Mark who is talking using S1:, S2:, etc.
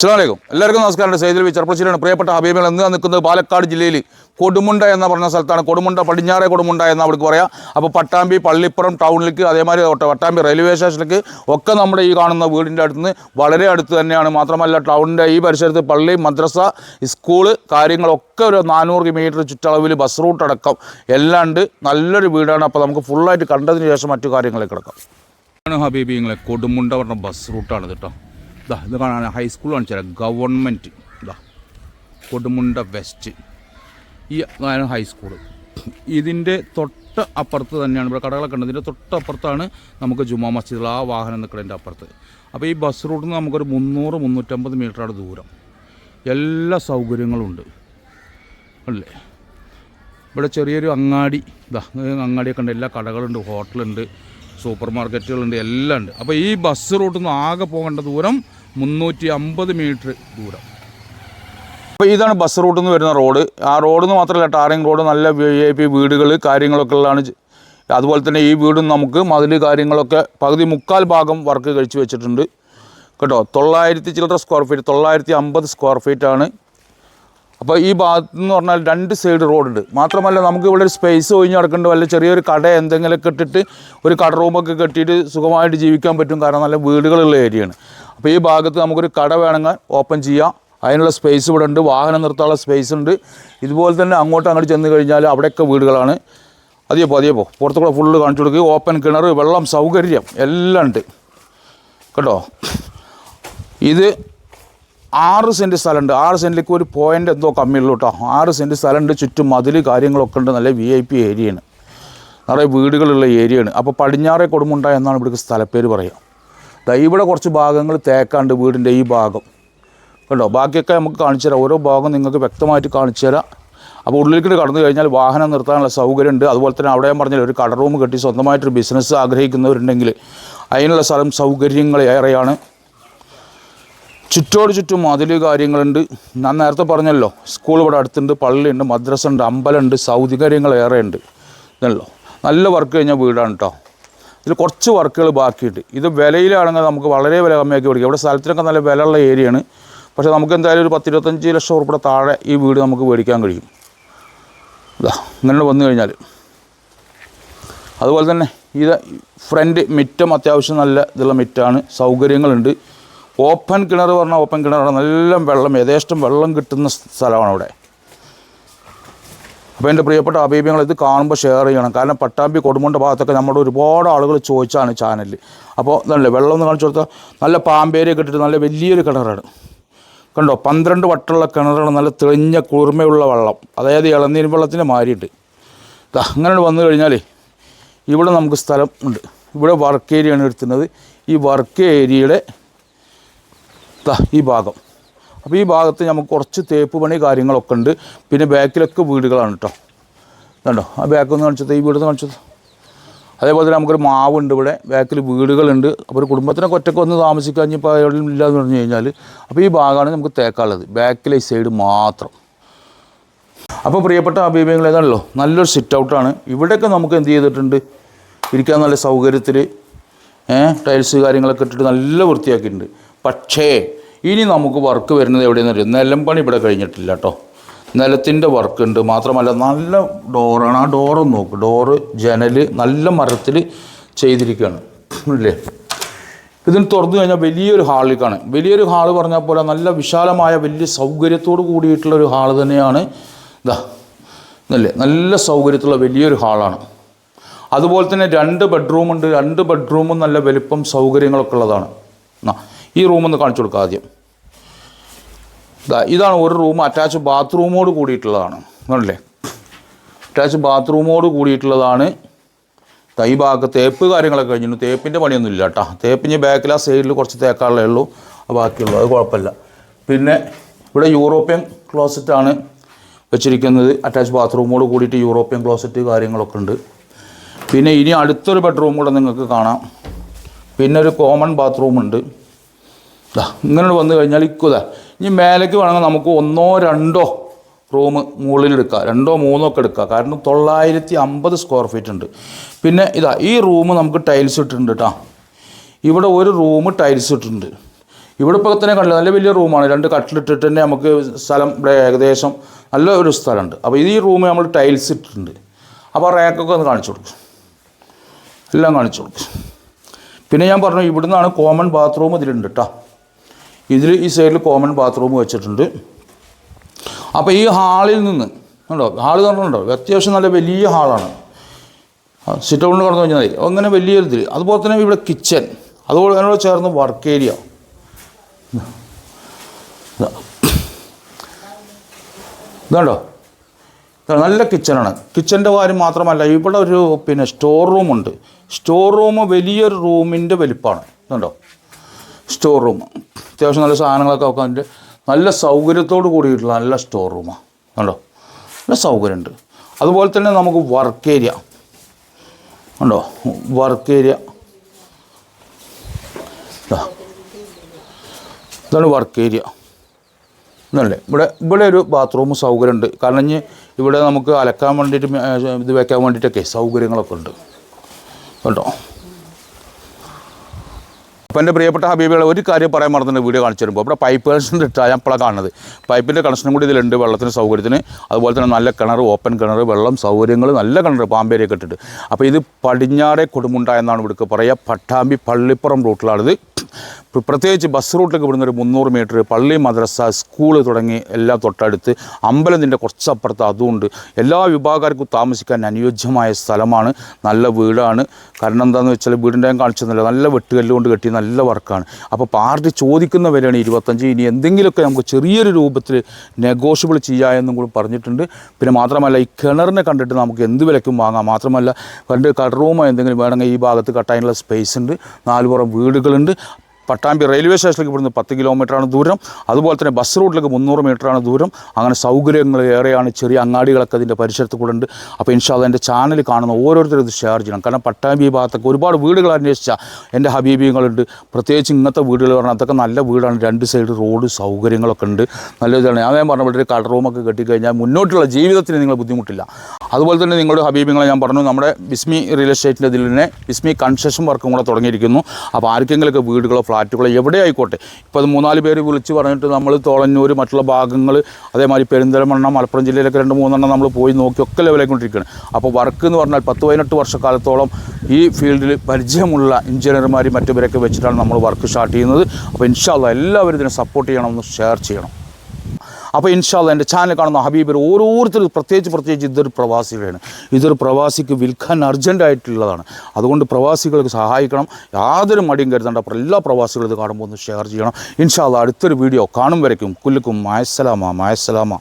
S1: അസ്സലാമലൈക്കും. എല്ലാവർക്കും നമസ്കാരം. സൈദിൽ ചെറുപ്പശ്ശേരിയാണ് പ്രിയപ്പെട്ട ഹബീബികൾ എന്ന് നിൽക്കുന്നത് പാലക്കാട് ജില്ലയിൽ കൊടുമുണ്ട എന്ന പറഞ്ഞ സ്ഥലത്താണ്. കൊടുമുണ്ട പടിഞ്ഞാറെ കൊടുമുണ്ട എന്ന് അവർക്ക് പറയാം. അപ്പോൾ പട്ടാമ്പി പള്ളിപ്പുറം ടൗണിലേക്ക് അതേമാതിരി പട്ടാമ്പി റെയിൽവേ സ്റ്റേഷനിലേക്ക് ഒക്കെ നമ്മുടെ ഈ കാണുന്ന വീടിന്റെ അടുത്ത് വളരെ അടുത്ത് തന്നെയാണ്. മാത്രമല്ല ടൗണിന്റെ ഈ പരിസരത്ത് പള്ളി മദ്രസ സ്കൂൾ കാര്യങ്ങളൊക്കെ ഒരു നാനൂറ് മീറ്റർ ചുറ്റളവിൽ ബസ് റൂട്ട് അടക്കം എല്ലാണ്ട് നല്ലൊരു വീടാണ്. അപ്പോൾ നമുക്ക് ഫുള്ളായിട്ട് കണ്ടതിന് ശേഷം മറ്റു കാര്യങ്ങളിലേക്ക് കിടക്കാം. ഹബീബിങ്ങളെ കൊടുമുണ്ട പറഞ്ഞ ബസ് റൂട്ടാണ് കേട്ടോ. ഇതാ ഇത് കാണാൻ ഹൈസ്കൂൾ കാണിച്ചു ഗവൺമെന്റ് ഇതാ കൊടുമുണ്ട വെസ്റ്റ് ഈ അതാണ് ഹൈസ്കൂൾ ഇതിന്റെ തൊട്ട് അപ്പുറത്ത് തന്നെയാണ് ഇവിടെ കടകളൊക്കെ ഉണ്ട്. ഇതിന്റെ തൊട്ടപ്പുറത്താണ് നമുക്ക് ജുമാ മസ്ജിദ് ആ വാഹനം നിൽക്കുന്നതിന്റെ അപ്പുറത്ത്. അപ്പോൾ ഈ ബസ് റൂട്ടിൽ നിന്ന് നമുക്കൊരു മുന്നൂറ് മുന്നൂറ്റമ്പത് മീറ്ററാണ് ദൂരം. എല്ലാ സൗകര്യങ്ങളും ഉണ്ട്. അല്ലേ? ഇവിടെ ചെറിയൊരു അങ്ങാടി. അങ്ങാടിയൊക്കെ ഉണ്ട്. എല്ലാ കടകളുണ്ട് ഹോട്ടലുണ്ട് സൂപ്പർ മാർക്കറ്റുകളുണ്ട് എല്ലാം ഉണ്ട്. അപ്പോൾ ഈ ബസ് റൂട്ടിൽ നിന്ന് ആകെ പോകേണ്ട ദൂരം മുന്നൂറ്റി അമ്പത് മീറ്റർ ദൂരം. അപ്പോൾ ഇതാണ് ബസ് റൂട്ടിൽ നിന്ന് വരുന്ന റോഡ് ആ റോഡിൽ നിന്ന് മാത്രമല്ല ടാറിങ് റോഡ് നല്ല വി ഐ പി വീടുകൾ കാര്യങ്ങളൊക്കെ ഉള്ളതാണ് അതുപോലെ തന്നെ ഈ വീടും നമുക്ക് മതിൽ കാര്യങ്ങളൊക്കെ പകുതി മുക്കാൽ ഭാഗം വർക്ക് കഴിച്ച് വെച്ചിട്ടുണ്ട്. കേട്ടോ തൊള്ളായിരത്തി ചില്ലറ സ്ക്വയർ ഫീറ്റ് തൊള്ളായിരത്തി അമ്പത് സ്ക്വയർ ആണ്. അപ്പോൾ ഈ ഭാഗത്ത് എന്ന് പറഞ്ഞാൽ രണ്ട് സൈഡ് റോഡുണ്ട് മാത്രമല്ല നമുക്ക് ഇവിടെ ഒരു സ്പേസ് ഒഴിഞ്ഞ് നടക്കേണ്ട വല്ല ചെറിയൊരു കട എന്തെങ്കിലുമൊക്കെ ഇട്ടിട്ട് ഒരു കട റൂമൊക്കെ കെട്ടിയിട്ട് സുഖമായിട്ട് ജീവിക്കാൻ പറ്റും. കാരണം നല്ല വീടുകളുള്ള ഏരിയയാണ് അപ്പോൾ ഈ ഭാഗത്ത് നമുക്കൊരു കട വേണമെങ്കിൽ ഓപ്പൺ ചെയ്യാം. അതിനുള്ള സ്പേസ് ഇവിടെ ഉണ്ട്. വാഹനം നിർത്താനുള്ള സ്പേസ് ഉണ്ട്. ഇതുപോലെ തന്നെ അങ്ങോട്ട് അങ്ങോട്ട് ചെന്ന് കഴിഞ്ഞാൽ അവിടെയൊക്കെ വീടുകളാണ്. അതിയെ പോ അതിയെ പോ. കൂടെ ഫുള്ള് കാണിച്ചു കൊടുക്കുക ഓപ്പൺ കിണർ വെള്ളം സൗകര്യം എല്ലാം ഉണ്ട്. കേട്ടോ? ഇത് ആറ് സെന്റ് സ്ഥലമുണ്ട്. ആറ് സെന്റിലേക്ക് ഒരു പോയിന്റ് എന്തോ കമ്മിയുള്ളൂ കേട്ടോ. ആറ് സെന്റ് സ്ഥലമുണ്ട്. ചുറ്റും മതിൽ കാര്യങ്ങളൊക്കെ ഉണ്ട്. നല്ല വി ഐ പി ഏരിയയാണ് നിറയെ വീടുകളുള്ള ഏരിയയാണ് അപ്പോൾ പടിഞ്ഞാറേ കൊടുമുണ്ട എന്നാണ് ഇവിടേക്ക് സ്ഥലപ്പേര് പറയുക. ഇവിടെ കുറച്ച് ഭാഗങ്ങൾ തേക്കാണ്ട് വീടിന്റെ ഈ ഭാഗം. കണ്ടോ? ബാക്കിയൊക്കെ നമുക്ക് കാണിച്ചു തരാം. ഓരോ ഭാഗം നിങ്ങൾക്ക് വ്യക്തമായിട്ട് കാണിച്ചു തരാം. അപ്പോൾ ഉള്ളിലേക്ക് കടന്നു കഴിഞ്ഞാൽ വാഹനം നിർത്താനുള്ള സൗകര്യമുണ്ട്. അതുപോലെ തന്നെ അവിടെ ഞാൻ പറഞ്ഞില്ല ഒരു കട റൂം കെട്ടി സ്വന്തമായിട്ടൊരു ബിസിനസ് ആഗ്രഹിക്കുന്നവരുണ്ടെങ്കിൽ അതിനുള്ള സ്ഥലം സൗകര്യങ്ങൾ ഏറെയാണ്. ചുറ്റോട് ചുറ്റും അതിൽ കാര്യങ്ങളുണ്ട്. ഞാൻ നേരത്തെ പറഞ്ഞല്ലോ സ്കൂൾ ഇവിടെ അടുത്തുണ്ട് പള്ളിയുണ്ട് മദ്രസ ഉണ്ട് അമ്പലമുണ്ട് സൗകര്യങ്ങൾ ഏറെ ഉണ്ട് ഇതല്ലോ നല്ല വർക്ക് കഴിഞ്ഞ വീടാണ് കേട്ടോ ഇതിൽ കുറച്ച് വർക്കുകൾ ബാക്കിയുണ്ട്. ഇത് വിലയിലാണെങ്കിൽ നമുക്ക് വളരെ വില കമ്മിയാക്കി കൊടുക്കുക ഇവിടെ സ്ഥലത്തിനൊക്കെ നല്ല വിലയുള്ള ഏരിയയാണ്. പക്ഷേ നമുക്ക് എന്തായാലും ഒരു പത്തിരുപത്തഞ്ച് ലക്ഷം ഉറുപ്പിടെ താഴെ ഈ വീട് നമുക്ക് മേടിക്കാൻ കഴിയും. ഇതാ ഇങ്ങനെ വന്നു കഴിഞ്ഞാൽ അതുപോലെ തന്നെ ഇത് ഫ്രണ്ട് മിറ്റം അത്യാവശ്യം നല്ല ഇതുള്ള മിറ്റാണ്. സൗകര്യങ്ങളുണ്ട്. ഓപ്പൺ കിണർ പറഞ്ഞാൽ ഓപ്പൺ കിണറാണ്. നല്ല വെള്ളം യഥേഷ്ടം വെള്ളം കിട്ടുന്ന സ്ഥലമാണ് അവിടെ. അപ്പോൾ എന്റെ പ്രിയപ്പെട്ട അഭിപ്രായങ്ങൾ ഇത് കാണുമ്പോൾ ഷെയർ ചെയ്യണം. കാരണം പട്ടാമ്പി കൊടുമുണ്ട ഭാഗത്തൊക്കെ നമ്മുടെ ഒരുപാട് ആളുകൾ ചോദിച്ചാണ് ചാനലിൽ അപ്പോൾ ഇതല്ലേ വെള്ളം ഒന്ന് കാണിച്ചു കൊടുത്താൽ നല്ല പാമ്പേരിയൊക്കെ ഇട്ടിട്ട് നല്ല വലിയൊരു കിണറാണ്. കണ്ടോ പന്ത്രണ്ട് വട്ടമുള്ള കിണറാണ് നല്ല തെളിഞ്ഞ കുളിർമയുള്ള വെള്ളം. അതായത് ഇളനീർ വെള്ളത്തിന്റെ മാരിയുണ്ട്. അങ്ങനെ വന്നു കഴിഞ്ഞാൽ ഇവിടെ നമുക്ക് സ്ഥലം ഉണ്ട്. ഇവിടെ വർക്ക് ഏരിയയാണ് എടുത്തുന്നത് ഈ വർക്ക് ഏരിയയുടെ ഈ ഭാഗം. അപ്പോൾ ഈ ഭാഗത്ത് നമുക്ക് കുറച്ച് തേപ്പ് പണി കാര്യങ്ങളൊക്കെ ഉണ്ട്. പിന്നെ ബാക്കിലൊക്കെ വീടുകളാണ് കേട്ടോ കണ്ടോ? ആ ബാക്ക് ഒന്ന് കാണിച്ചത് ഈ വീട് കാണിച്ചത് അതേപോലെ തന്നെ നമുക്കൊരു മാവുണ്ട് ഇവിടെ. ബാക്കിൽ വീടുകളുണ്ട്. അപ്പോൾ ഒരു കുടുംബത്തിനൊക്കെ ഒറ്റയ്ക്ക് വന്ന് താമസിക്കാൻ ഇനിയിപ്പോൾ ഇല്ല എന്ന് പറഞ്ഞു കഴിഞ്ഞാൽ അപ്പോൾ ഈ ഭാഗമാണ് നമുക്ക് തേക്കാനുള്ളത്. ബാക്കിലെ സൈഡ് മാത്രം. അപ്പോൾ പ്രിയപ്പെട്ട അഭിപ്രായങ്ങൾ ഏതാണല്ലോ? നല്ലൊരു സിറ്റ് ഔട്ടാണ് ഇവിടെയൊക്കെ നമുക്ക് എന്ത് ചെയ്തിട്ടുണ്ട്? ഇരിക്കാൻ നല്ല സൗകര്യത്തിൽ ടൈൽസ് കാര്യങ്ങളൊക്കെ ഇട്ടിട്ട് നല്ല വൃത്തിയാക്കിയിട്ടുണ്ട്. പക്ഷേ ഇനി നമുക്ക് വർക്ക് വരുന്നത് എവിടെയെന്ന് അറിയാം? പണി ഇവിടെ കഴിഞ്ഞിട്ടില്ല കേട്ടോ നിലത്തിന്റെ വർക്ക് ഉണ്ട്. മാത്രമല്ല നല്ല ഡോറാണ് ആ ഡോറും നോക്ക്. ഡോറ് ജനൽ നല്ല മരത്തിൽ ചെയ്തിരിക്കുകയാണ്. ഇല്ലേ? ഇതിന് തുറന്നു കഴിഞ്ഞാൽ വലിയൊരു ഹാളിൽ കാണും. വലിയൊരു ഹാൾ പറഞ്ഞാൽ പോലെ നല്ല വിശാലമായ വലിയ സൗകര്യത്തോട് കൂടിയിട്ടുള്ള ഒരു ഹാൾ തന്നെയാണ് ഇതാ ഇതല്ലേ നല്ല സൗകര്യത്തുള്ള വലിയൊരു ഹാളാണ് അതുപോലെ തന്നെ രണ്ട് ബെഡ്റൂമുണ്ട് രണ്ട് ബെഡ്റൂമും നല്ല വലിപ്പം സൗകര്യങ്ങളൊക്കെ ഉള്ളതാണ്. ഈ റൂമൊന്ന് കാണിച്ചു കൊടുക്കാം ആദ്യം. ഇതാണ് ഒരു റൂം അറ്റാച്ച് ബാത്റൂമോട് കൂടിയിട്ടുള്ളതാണ്. അല്ലേ അറ്റാച്ച് ബാത്റൂമോട് കൂടിയിട്ടുള്ളതാണ്. ഈ ഭാഗത്ത് തേപ്പ് കാര്യങ്ങളൊക്കെ കഴിഞ്ഞു തേപ്പിന്റെ പണിയൊന്നും ഇല്ല കേട്ടോ. തേപ്പിന് ബാക്കിൽ ആ സൈഡിൽ കുറച്ച് തേക്കാളേ ഉള്ളൂ. ആ ബാക്കിയുള്ളൂ. അത് കുഴപ്പമില്ല. പിന്നെ ഇവിടെ യൂറോപ്യൻ ക്ലോസറ്റാണ് വെച്ചിരിക്കുന്നത്. അറ്റാച്ച് ബാത്റൂമോട് കൂടിയിട്ട് യൂറോപ്യൻ ക്ലോസറ്റ് കാര്യങ്ങളൊക്കെ ഉണ്ട്. പിന്നെ ഇനി അടുത്തൊരു ബെഡ്റൂം കൂടെ നിങ്ങൾക്ക് കാണാം. പിന്നെ ഒരു കോമൺ ബാത്റൂമുണ്ട് ഇങ്ങനെ വന്നു കഴിഞ്ഞാൽ ഇക്കുതാ ഇനി മേലേക്ക് വേണമെങ്കിൽ നമുക്ക് ഒന്നോ രണ്ടോ റൂം മുകളിൽ എടുക്കുക രണ്ടോ മൂന്നോ ഒക്കെ എടുക്കുക കാരണം തൊള്ളായിരത്തി അമ്പത് സ്ക്വയർ ഫീറ്റ് ഉണ്ട്. പിന്നെ ഇതാ ഈ റൂം നമുക്ക് ടൈൽസ് ഇട്ടിട്ടുണ്ട് കേട്ടോ ഇവിടെ ഒരു റൂം ടൈൽസ് ഇട്ടിട്ടുണ്ട്. ഇവിടെ ഇപ്പോൾ തന്നെ കണ്ടില്ല? നല്ല വലിയ റൂമാണ് രണ്ട് കട്ടിലിട്ടിട്ട് തന്നെ നമുക്ക് സ്ഥലം ഇവിടെ ഏകദേശം നല്ല ഒരു സ്ഥലമുണ്ട്. അപ്പോൾ ഈ റൂം നമ്മൾ ടൈൽസ് ഇട്ടിട്ടുണ്ട്. അപ്പോൾ റാക്കൊക്കെ ഒന്ന് കാണിച്ചു കൊടുക്കും. എല്ലാം കാണിച്ചു കൊടുക്കും. പിന്നെ ഞാൻ പറഞ്ഞു ഇവിടുന്നാണ് കോമൺ ബാത്റൂം ഇതിലുണ്ട് കേട്ടോ ഇതിൽ ഈ സൈഡിൽ കോമൺ ബാത്റൂം വെച്ചിട്ടുണ്ട്. അപ്പോൾ ഈ ഹാളിൽ നിന്ന് ഉണ്ടോ ഹാൾ കണ്ടിട്ടുണ്ടോ അത്യാവശ്യം നല്ല വലിയ ഹാളാണ്. സിറ്റ് ഔട്ടിൽ കടന്നു കഴിഞ്ഞാൽ മതി. അങ്ങനെ വലിയൊരു ഇതിൽ അതുപോലെ തന്നെ ഇവിടെ കിച്ചൺ അതുപോലെ അതിനോട് ചേർന്ന് വർക്ക് ഏരിയ ഇതുണ്ടോ? ഇതാണ് നല്ല കിച്ചണാണ് കിച്ചന്റെ കാര്യം മാത്രമല്ല ഇവിടെ ഒരു പിന്നെ സ്റ്റോർ റൂമുണ്ട് സ്റ്റോർ റൂം വലിയൊരു റൂമിന്റെ വലിപ്പമാണ് ഇതുണ്ടോ? സ്റ്റോർ റൂം അത്യാവശ്യം നല്ല സാധനങ്ങളൊക്കെ വെക്കാൻ അതിന്റെ നല്ല സൗകര്യത്തോട് കൂടിയിട്ടുള്ള നല്ല സ്റ്റോർ റൂമാണ് കണ്ടോ? നല്ല സൗകര്യമുണ്ട്. അതുപോലെ തന്നെ നമുക്ക് വർക്ക് ഏരിയ ഉണ്ടോ വർക്ക് ഏരിയ ഇതാ. ഇതാണ് വർക്ക് ഏരിയ ഇതല്ലേ ഇവിടെ ഇവിടെ ഒരു ബാത്റൂം സൗകര്യമുണ്ട്. കാരണം ഇവിടെ നമുക്ക് അലക്കാൻ വേണ്ടിയിട്ട് ഇത് വയ്ക്കാൻ വേണ്ടിയിട്ടൊക്കെ സൗകര്യങ്ങളൊക്കെ ഉണ്ട്. കേട്ടോ അപ്പോൾ എന്റെ പ്രിയപ്പെട്ട ഹബീബികളെ ഒരു കാര്യം പറയാൻ മറന്നിട്ട് വീഡിയോ കാണിച്ചു തരുമ്പോൾ ഇവിടെ പൈപ്പ് കണക്ഷൻ ഇട്ടാണ് ഞാൻ ഇപ്പോൾ കാണുന്നത്. പൈപ്പിന്റെ കണക്ഷനും കൂടി ഇതിലുണ്ട് വെള്ളത്തിന് സൗകര്യത്തിന്. അതുപോലെ തന്നെ നല്ല കിണർ ഓപ്പൺ കിണർ വെള്ളം സൗകര്യങ്ങൾ നല്ല കിണർ പാമ്പേരിയൊക്കെ ഇട്ടിട്ട്. അപ്പോൾ ഇത് പടിഞ്ഞാറെ കൊടുമുണ്ട എന്നാണ് പറയുക. പട്ടാമ്പി പള്ളിപ്പുറം റൂട്ടിലാണിത് പ്ര- പ്രത്യേകിച്ച് ബസ് റൂട്ടിലേക്ക് ഇവിടുന്ന് ഒരു മുന്നൂറ് മീറ്റർ പള്ളി മദ്രസ സ്കൂൾ തുടങ്ങി എല്ലാം തൊട്ടടുത്ത് അമ്പലത്തിന്റെ കുറച്ചപ്പുറത്ത് അതുകൊണ്ട് എല്ലാ വിഭാഗക്കാർക്കും താമസിക്കാൻ അനുയോജ്യമായ സ്ഥലമാണ്. നല്ല വീടാണ്. കാരണം എന്താണെന്ന് വെച്ചാൽ വീടിന്റെ കാണിച്ചതല്ല നല്ല വെട്ടുകല്ലുകൊണ്ട് കെട്ടി നല്ല വർക്കാണ്. അപ്പോൾ പാർട്ടി ചോദിക്കുന്ന വിലയാണ് ഇരുപത്തഞ്ച്. ഇനി എന്തെങ്കിലുമൊക്കെ നമുക്ക് ചെറിയൊരു രൂപത്തിൽ നെഗോഷ്യബിൾ ചെയ്യാമെന്നും കൂടി പറഞ്ഞിട്ടുണ്ട്. പിന്നെ മാത്രമല്ല ഈ കിണറിനെ കണ്ടിട്ട് നമുക്ക് എന്ത് വിലയ്ക്കും വാങ്ങാം. മാത്രമല്ല പണ്ട് കടറൂമോ എന്തെങ്കിലും വേണമെങ്കിൽ ഈ ഭാഗത്ത് കട്ടാനുള്ള സ്പേസ് ഉണ്ട്. നാലുപുറം വീടുകളുണ്ട്. പട്ടാമ്പി റെയിൽവേ സ്റ്റേഷനിലേക്ക് ഇവിടുന്ന് പത്ത് കിലോമീറ്ററാണ് ദൂരം. അതുപോലെ തന്നെ ബസ് റൂട്ടിലേക്ക് മുന്നൂറ് മീറ്ററാണ് ദൂരം. അങ്ങനെ സൗകര്യങ്ങൾ ഏറെയാണ്. ചെറിയ അങ്ങാടികളൊക്കെ അതിന്റെ പരിസരത്ത് കൂടെ ഉണ്ട്. അപ്പോൾ ഇൻഷാല്ല എന്റെ ചാനൽ കാണുന്ന ഓരോരുത്തരും ഇത് ഷെയർ ചെയ്യണം. കാരണം പട്ടാമ്പി ഭാഗത്തൊക്കെ ഒരുപാട് വീടുകൾ അന്വേഷിച്ചാൽ എന്റെ ഹബീബികളുണ്ട്. പ്രത്യേകിച്ച് ഇങ്ങനത്തെ വീടുകൾ പറഞ്ഞാൽ അതൊക്കെ നല്ല വീടാണ്. രണ്ട് സൈഡ് റോഡ് സൗകര്യങ്ങളൊക്കെ ഉണ്ട്. നല്ല ഇതാണ്. ഞാൻ പറഞ്ഞ ഇവിടെ ഒരു കട റൂമൊക്കെ കെട്ടിക്കഴിഞ്ഞാൽ മുന്നോട്ടുള്ള ജീവിതത്തിന് നിങ്ങൾ ബുദ്ധിമുട്ടില്ല. അതുപോലെ തന്നെ നിങ്ങളുടെ ഹബീബിങ്ങളെ ഞാൻ പറഞ്ഞു. നമ്മുടെ ബിസ്മി റിയൽ എസ്റ്റേറ്റിന്റെ ഇതിൽ തന്നെ ബിസ്മി കൺസ്ട്രക്ഷൻ വർക്കും കൂടെ തുടങ്ങിയിരിക്കുന്നു. അപ്പോൾ ആർക്കെങ്കിലുമൊക്കെ വീടുകളോ ഫ്ലാറ്റുകളോ എവിടെ ആയിക്കോട്ടെ? ഇപ്പോൾ അത് മൂന്നാൽ പേര് വിളിച്ച് പറഞ്ഞിട്ട് നമ്മൾ തോളഞ്ഞൂർ മറ്റുള്ള ഭാഗങ്ങൾ അതേമാതിരി പെരിന്തൽമണ്ണ മലപ്പുറം ജില്ലയിലൊക്കെ രണ്ട് മൂന്നെണ്ണം നമ്മൾ പോയി നോക്കി ഒക്കെ ലെവലായിക്കൊണ്ടിരിക്കുകയാണ് അപ്പോൾ വർക്ക് എന്ന് പറഞ്ഞാൽ പത്ത് പതിനെട്ട് വർഷക്കാലത്തോളം ഈ ഫീൽഡിൽ പരിചയമുള്ള എഞ്ചിനീയർമാരും മറ്റുപേരൊക്കെ വെച്ചിട്ടാണ് നമ്മൾ വർക്ക് സ്റ്റാർട്ട് ചെയ്യുന്നത്. അപ്പോൾ ഇൻഷാല്ല എല്ലാവരും ഇതിനെ സപ്പോർട്ട് ചെയ്യണമെന്ന് ഷെയർ ചെയ്യണം. അപ്പോൾ ഇൻഷാല്ല എന്റെ ചാനൽ കാണുന്ന ഹബീബർ ഓരോരുത്തരും പ്രത്യേകിച്ച് പ്രത്യേകിച്ച് ഇതൊരു പ്രവാസികളാണ് ഇതൊരു പ്രവാസിക്ക് വിൽക്കാൻ അർജന്റായിട്ടുള്ളതാണ് അതുകൊണ്ട് പ്രവാസികൾക്ക് സഹായിക്കണം. യാതൊരു മടിയും കരുതേണ്ട. അപ്പോൾ എല്ലാ പ്രവാസികളും ഇത് കാണുമ്പോൾ ഒന്ന് ഷെയർ ചെയ്യണം. ഇൻഷാല്ല അടുത്തൊരു വീഡിയോ കാണും വരയ്ക്കും. കുല്ലുക്കും മായസലാമ മായസലാമ